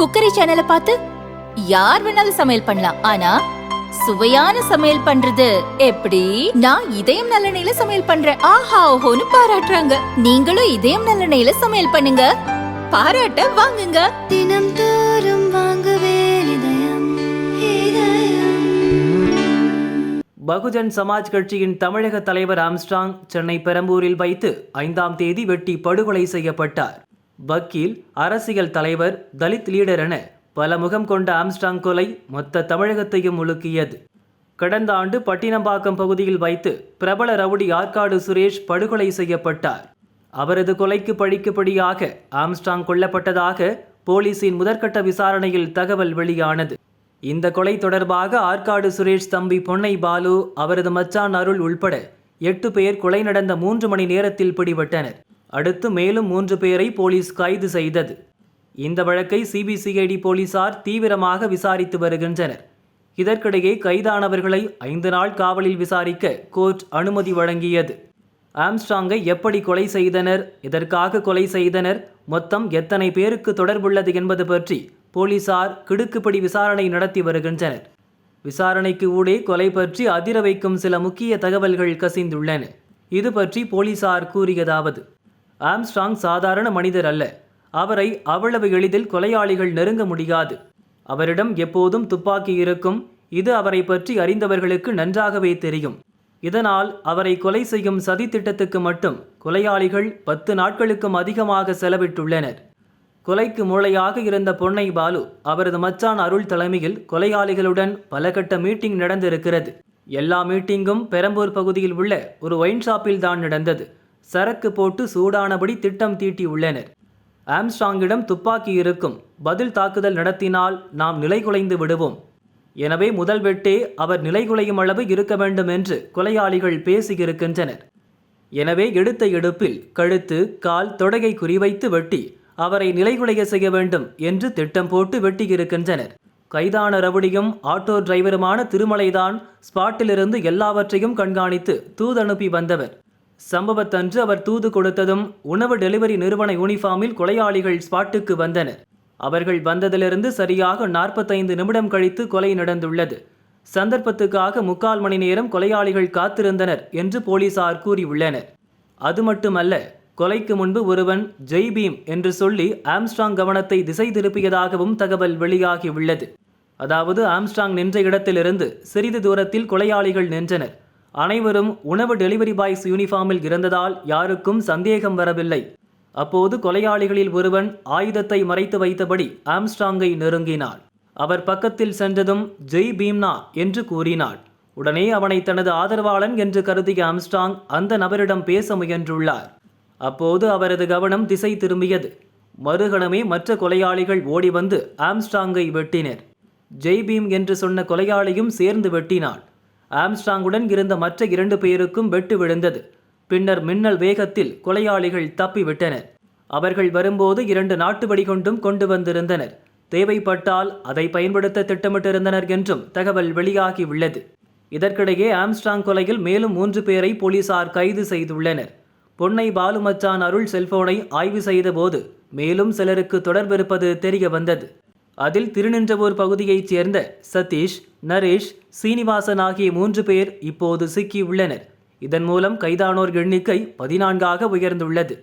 Cookery சேனலை பார்த்து யார் வேணாலும் சமையல் பண்ணலாம். ஆனா சுவையான சமையல் பண்றது எப்படி? நான் இதயம் நல்லெண்ணெயில சமையல் பண்றேன். ஆஹா ஓஹோன்னு பாராட்டுறாங்க. நீங்களும் இதயம் நல்லெண்ணெயில சமையல் பண்ணுங்க. பாராட்ட வாங்குங்க. தினம் தோறும் வாங்குவே இதயம் இதயம். பகுஜன் சமாஜ் கட்சியின் தமிழக தலைவர் ஆம்ஸ்ட்ராங் சென்னை பெரம்பூரில் வைத்து ஐந்தாம் தேதி வெட்டி படுகொலை செய்யப்பட்டார். வக்கீல் அரசியல் தலைவர் தலித் லீடர் என பல முகம் கொண்ட ஆம்ஸ்டாங் கொலை மொத்த தமிழகத்தையும் உலுக்கியது. கடந்த ஆண்டு பட்டினம்பாக்கம் பகுதியில் வைத்து பிரபல ரவுடி ஆற்காடு சுரேஷ் படுகொலை செய்யப்பட்டார். அவரது கொலைக்கு பழிக்குப்படியாக ஆம்ஸ்டாங் கொல்லப்பட்டதாக போலீசின் முதற்கட்ட விசாரணையில் தகவல் வெளியானது. இந்த கொலை தொடர்பாக ஆற்காடு சுரேஷ் தம்பி பொன்னை பாலு அவரது மச்சான் அருள் உள்பட எட்டு பேர் கொலை நடந்த மூன்று மணி நேரத்தில் பிடிபட்டனர். அடுத்து மேலும் மூன்று பேரை போலீஸ் கைது செய்தது. இந்த வழக்கை சிபிசிஐடி போலீசார் தீவிரமாக விசாரித்து வருகின்றனர். இதற்கிடையே கைதானவர்களை ஐந்து நாள் காவலில் விசாரிக்க கோர்ட் அனுமதி வழங்கியது. ஆம்ஸ்டாங்கை எப்படி கொலை செய்தனர் எதற்காக கொலை செய்தனர் மொத்தம் எத்தனை பேருக்கு தொடர்புள்ளது என்பது பற்றி போலீசார் கிடுக்குப்படி விசாரணை நடத்தி வருகின்றனர். விசாரணைக்கு ஊடே கொலை பற்றி அதிர வைக்கும் சில முக்கிய தகவல்கள் கசிந்துள்ளன. இது பற்றி போலீசார் கூறியதாவது ஆம்ஸ்ட்ராங் சாதாரண மனிதர் அல்ல. அவரை அவ்வளவு எளிதில் கொலையாளிகள் நெருங்க முடியாது. அவரிடம் எப்போதும் துப்பாக்கி இருக்கும். இது அவரை பற்றி அறிந்தவர்களுக்கு நன்றாகவே தெரியும். இதனால் அவரை கொலை செய்யும் சதி திட்டத்துக்கு மட்டும் கொலையாளிகள் பத்து நாட்களுக்கும் அதிகமாக செலவிட்டுள்ளனர். கொலைக்கு மூளையாக இருந்த பொன்னை பாலு அவரது மச்சான் அருள் தலைமையில் கொலையாளிகளுடன் பல கட்ட மீட்டிங் நடந்திருக்கிறது. எல்லா மீட்டிங்கும் பெரம்பூர் பகுதியில் உள்ள ஒரு ஒயின் ஷாப்பில் தான் நடந்தது. சரக்கு போட்டு சூடானபடி திட்டம் தீட்டியுள்ளனர் ஆம்ஸ்ட்ராங்கிடம் துப்பாக்கி இருக்கும். பதில் தாக்குதல் நடத்தினால் நாம் நிலைகுலைந்து விடுவோம். எனவே முதல் வெட்டே அவர் நிலைகுலையும் அளவு இருக்க வேண்டும் என்று கொலையாளிகள் பேசியிருக்கின்றனர். எனவே எடுத்த எடுப்பில் கழுத்து கால் தொடையை குறிவைத்து வெட்டி அவரை நிலைகுலைய செய்ய வேண்டும் என்று திட்டம் போட்டு வெட்டியிருக்கின்றனர். கைதான ரவுடியும் ஆட்டோ டிரைவருமான திருமலைதான் ஸ்பாட்டிலிருந்து எல்லாவற்றையும் கண்காணித்து தூதனுப்பி வந்தவர். சம்பவத்தன்று அவர் தூது கொடுத்ததும் உணவு டெலிவரி நிறுவன யூனிஃபார்மில் கொலையாளிகள் ஸ்பாட்டுக்கு வந்தனர். அவர்கள் வந்ததிலிருந்து சரியாக நாற்பத்தைந்து நிமிடம் கழித்து கொலை நடந்துள்ளது. சந்தர்ப்பத்துக்காக முக்கால் மணி நேரம் கொலையாளிகள் காத்திருந்தனர் என்று போலீசார் கூறியுள்ளனர். அது மட்டுமல்ல கொலைக்கு முன்பு ஒருவன் ஜெய் பீம் என்று சொல்லி ஆம்ஸ்ட்ராங் கவனத்தை திசை திருப்பியதாகவும் தகவல் வெளியாகியுள்ளது. அதாவது ஆம்ஸ்ட்ராங் நின்ற இடத்திலிருந்து சிறிது தூரத்தில் கொலையாளிகள் நின்றனர். அனைவரும் உணவு டெலிவரி பாய்ஸ் யூனிஃபார்மில் இருந்ததால் யாருக்கும் சந்தேகம் வரவில்லை. அப்போது கொலையாளிகளில் ஒருவன் ஆயுதத்தை மறைத்து வைத்தபடி ஆம்ஸ்ட்ராங்கை நெருங்கினான் அவர் பக்கத்தில் சென்றதும் ஜெய் பீம்னா என்று கூறினான் உடனே அவனை தனது ஆதரவாளன் என்று கருதிய ஆம்ஸ்ட்ராங் அந்த நபரிடம் பேச முயன்றுள்ளார். அப்போது அவரது கவனம் திசை திரும்பியது. மறுகணமே மற்ற கொலையாளிகள் ஓடி வந்து ஆம்ஸ்ட்ராங்கை வெட்டினர். ஜெய் பீம் என்று சொன்ன கொலையாளியும் சேர்ந்து வெட்டினான் ஆம்ஸ்டாங்குடன் இருந்த மற்ற இரண்டு பேருக்கும் வெட்டு விழுந்தது. பின்னர் மின்னல் வேகத்தில் கொலையாளிகள் தப்பிவிட்டனர் அவர்கள் வரும்போது இரண்டு நாட்டு வெடிகுண்டும் கொண்டு வந்திருந்தனர். தேவைப்பட்டால் அதை பயன்படுத்த திட்டமிட்டிருந்தனர் என்றும் தகவல் வெளியாகி உள்ளது இதற்கிடையே ஆம்ஸ்டாங் கொலையில் மேலும் மூன்று பேரை போலீசார் கைது செய்துள்ளனர். பொன்னை பாலுமச்சான் அருள் செல்போனை ஆய்வு செய்தபோது மேலும் சிலருக்கு தொடர்பிருப்பது தெரிய வந்தது அதில் திருநின்றவூர் பகுதியைச் சேர்ந்த சதீஷ் நரேஷ் சீனிவாசன் ஆகிய மூன்று பேர் இப்போது சிக்கியுள்ளனர். இதன் மூலம் கைதானோர் எண்ணிக்கை பதினான்காக உயர்ந்துள்ளது.